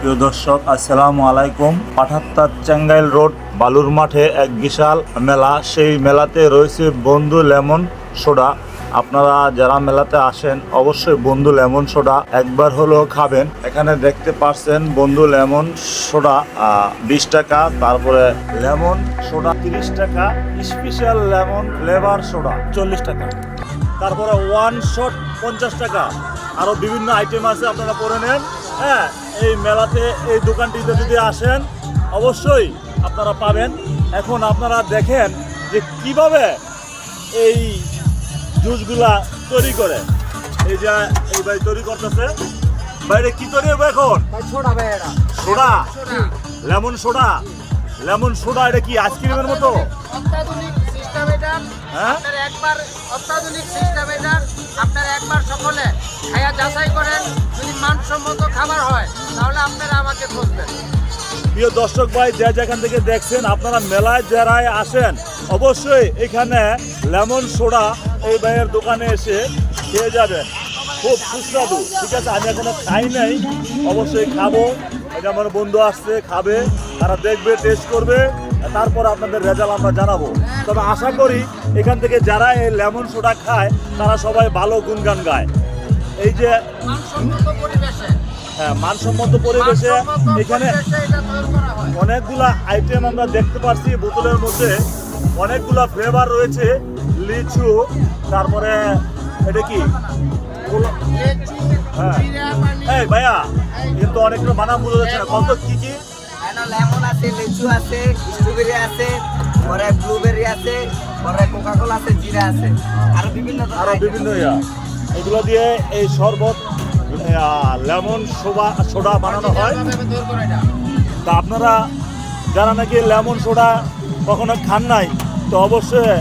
প্রিয় দর্শক, আসসালামু আলাইকুম। পাঠাত্তার চেঙ্গাইল রোড, বালুর মাঠে এক বিশাল মেলা। সেই মেলাতে রয়েছে বন্ধু লেমন সোডা। আপনারা যারা মেলাতে আসেন, অবশ্যই বন্ধু লেমন সোডা একবার হলেও খাবেন। এখানে দেখতে পাচ্ছেন বন্ধু লেমন সোডা বিশ টাকা, তারপরে লেমন সোডা তিরিশ টাকা স্পেশাল লেমন ফ্লেভার সোডা চল্লিশ টাকা। তারপরে ওয়ান শট পঞ্চাশ টাকা। আরও বিভিন্ন আইটেম আছে, আপনারা পরে নেন। হ্যাঁ এই মেলাতে এই দোকানটিতে যদি আসেন অবশ্যই আপনারা পাবেন। এখন আপনারা দেখেন যে কীভাবে এই জুসগুলা তৈরি করে। এই যে এই ভাই তৈরি করতেছে। বাইরে কি তৈরি হবে এখন? Soda lemon soda? Lemon soda এটা কি আইসক্রিমের মতো? অত্যাধুনিক সিস্টেম এটা। হ্যাঁ? আপনার একবার অত্যাধুনিক সিস্টেম এটা। আপনার একবার সকলে খায়া যাচাই করেন। মানসম্মত খাবার হয়, তাহলে আপনারা আমাকে খুঁজবেন। প্রিয় দর্শক ভাই, যে যেখান থেকে দেখছেন, আপনারা মেলায় যারাই আসেন, অবশ্যই এখানে লেমন সোডা এই ভাইয়ের দোকানে এসে খেয়ে যাবেন। খুব সুস্বাদু, ঠিক আছে? আমি এখনও খাই নাই, অবশ্যই খাব। যে আমার বন্ধু আসছে, খাবে, তারা দেখবে টেস্ট করবে, তারপর আপনাদের রেজাল্ট আমরা জানাব। তবে আশা করি এখান থেকে যারা এই লেমন সোডা খায়, তারা সবাই ভালো গুণগান গায়। এই যে হ্যাঁ মানসম্মত পরিবেশে এখানে অনেকগুলা আইটেম আমরা দেখতে পাচ্ছি বোতলের মধ্যে। অনেকগুলা ফ্লেভার রয়েছে লিচু তারপরে এটা কি? হ্যাঁ। এই ভাইয়া কিন্তু অনেকগুলো মানা বোঝা যাচ্ছে না। কত কি কি? লেমন আছে লিচু আছে স্ট্রবেরি আছে পরে ব্লুবেরি আছে পরে কোকা কোলা আছে জিরা আছে। আরও বিভিন্ন আরও বিভিন্ন ইয়া। এগুলো দিয়ে এই শরবত লেমন সোডা সোডা বানানো হয়। তা আপনারা যারা নাকি লেমন সোডা কখনো খান নাই তো অবশ্যই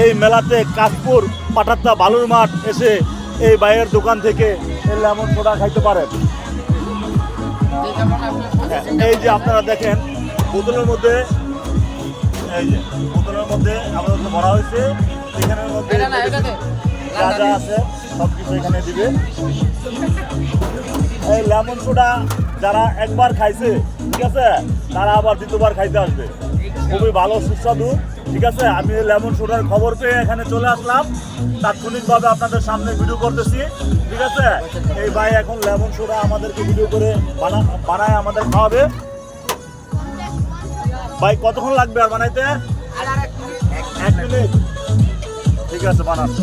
এই মেলাতে কাশপুর পাটাত্তা বালুর মাঠ এসে এই বাইরের দোকান থেকে এই লেমন সোডা খাইতে পারেন। এই হ্যাঁ, এই যে আপনারা দেখেন বোতলের মধ্যে এই যে বোতলের মধ্যে আমাদের ভরা হয়েছে এখানের মধ্যে আছে। সব কিছু এখানে দিবে। এই লেমন সোডা যারা একবার খাইছে, ঠিক আছে? তারা আবার দ্বিতীয়বার খাইতে আসবে। খুবই ভালো, সুস্বাদু, ঠিক আছে? আমি লেমন সোডার খবর পেয়ে এখানে চলে আসলাম। তাৎক্ষণিকভাবে আপনাদের সামনে ভিডিও করতেছি, ঠিক আছে? এই ভাই এখন লেমন সোডা আমাদেরকে ভিডিও করে বানা, বানায় আমাদের খাওয়াবে। ভাই, কতক্ষণ লাগবে আর বানাইতে? এক- মিনিট। ঠিক আছে, বানান।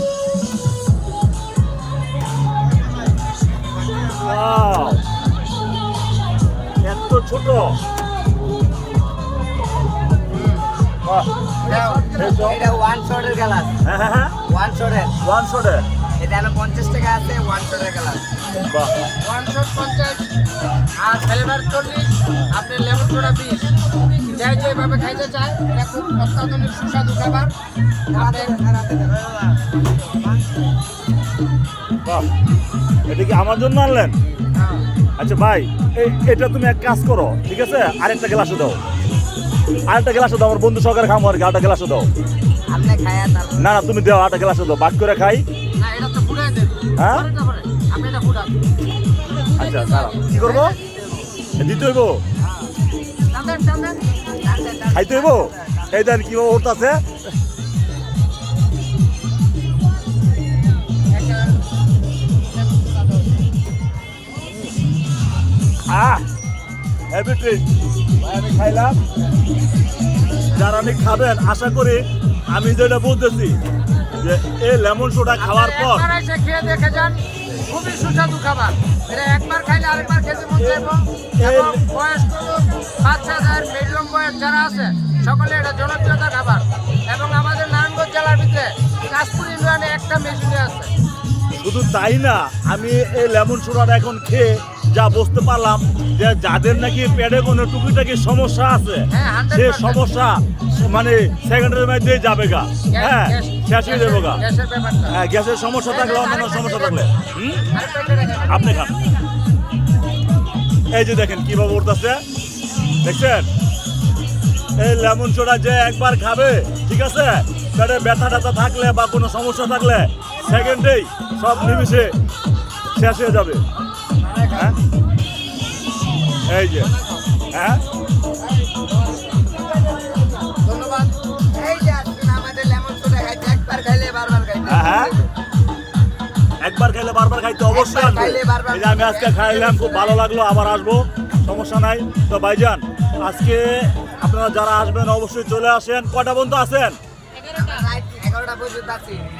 এটা ওয়ান শটের গ্লাস হ্যাঁ হ্যাঁ হ্যাঁ। ওয়ান শটের ওয়ান শটে এটা হলো পঞ্চাশ টাকা আছে ওয়ান শটের গ্লাস ওয়ান শট পঞ্চাশ আর ফ্লেভার চল্লিশ আপনি লেমন সোডা বিশ। যে যেভাবে খাইতে চায় এটা খুব অত্যাধুনিক সুস্বাদু খাবার। এটা কি আমার জন্য আনলেন? আচ্ছা ভাই এটা তুমি এক কাজ করো ঠিক আছে? আরেকটা গ্লাসও দাও। আরেকটা গ্লাসও দাও আমার বন্ধু সহকারে খামো আর কি আরেকটা গ্লাসও দাও। না না তুমি দাও আরেকটা গ্লাসও দাও বাদ করে খাই। হ্যাঁ? আচ্ছা দাঁড়াও কি করব? দিতে হইব? খাইতে হইব? এই দেন কি আছে আহ! হেভি টেস্ট আমি খাইলাম। যারা আমি খাবেন আশা করি আমি যেটা বলতেছি যে এই লেমন সোডা খাওয়ার পর এসে খেয়ে দেখে যান খুবই সুস্বাদু খাবার। এটা একবার খাইলে আরেকবার খেতে মন চাইব। এবং বয়স্ক লোক বাচ্চাদের মিডিয়াম বয়স যারা আছে সকলে এটা জনপ্রিয়তা খাবার। এবং আমাদের নারায়ণগঞ্জ জেলার ভিতরে কাশপুর ইউনিয়নে একটা মেশিনে আছে। শুধু তাই না আমি এই লেমন সোডাটা এখন খেয়ে যা বুঝতে পারলাম যে যাদের নাকি পেটে কোনো টুকিটাকি সমস্যা আছে হ্যাঁ, 100% সে সমস্যা মানে সেকেন্ডের মধ্যে যাবে গা। হ্যাঁ শেষ হয়ে যাবে গা। হ্যাঁ গ্যাসের সমস্যা থাকলে অন্যান্য সমস্যা থাকলে। আপনি খান। এই যে দেখেন কীভাবে উঠতেছে। দেখছেন? এই লেমন সোডা যে একবার খাবে ঠিক আছে? পেটে ব্যথা ট্যাথা থাকলে বা কোনো সমস্যা থাকলে সেকেন্ডেই সব নিমিশে শেষ হয়ে যাবে। হ্যাঁ? এই যে হ্যাঁ? একবার খাইলে বারবার খাইতে হ্যাঁ, হ্যাঁ। একবার খাইলে বারবার খাইতে অবশ্যই আসবে। এই যে আমি আজকে খাইলাম খুব ভালো লাগল আবার আসব সমস্যা নাই। তো ভাইজান আজকে আপনারা যারা আসবেন অবশ্যই চলে আসেন। কটা বন্ধু আছেন?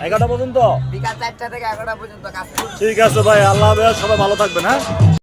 এগারোটা পর্যন্ত বিকাল চারটা থেকে এগারোটা পর্যন্ত কাজ ঠিক আছে ভাই আল্লাহ সবাই ভালো থাকবেন হ্যাঁ?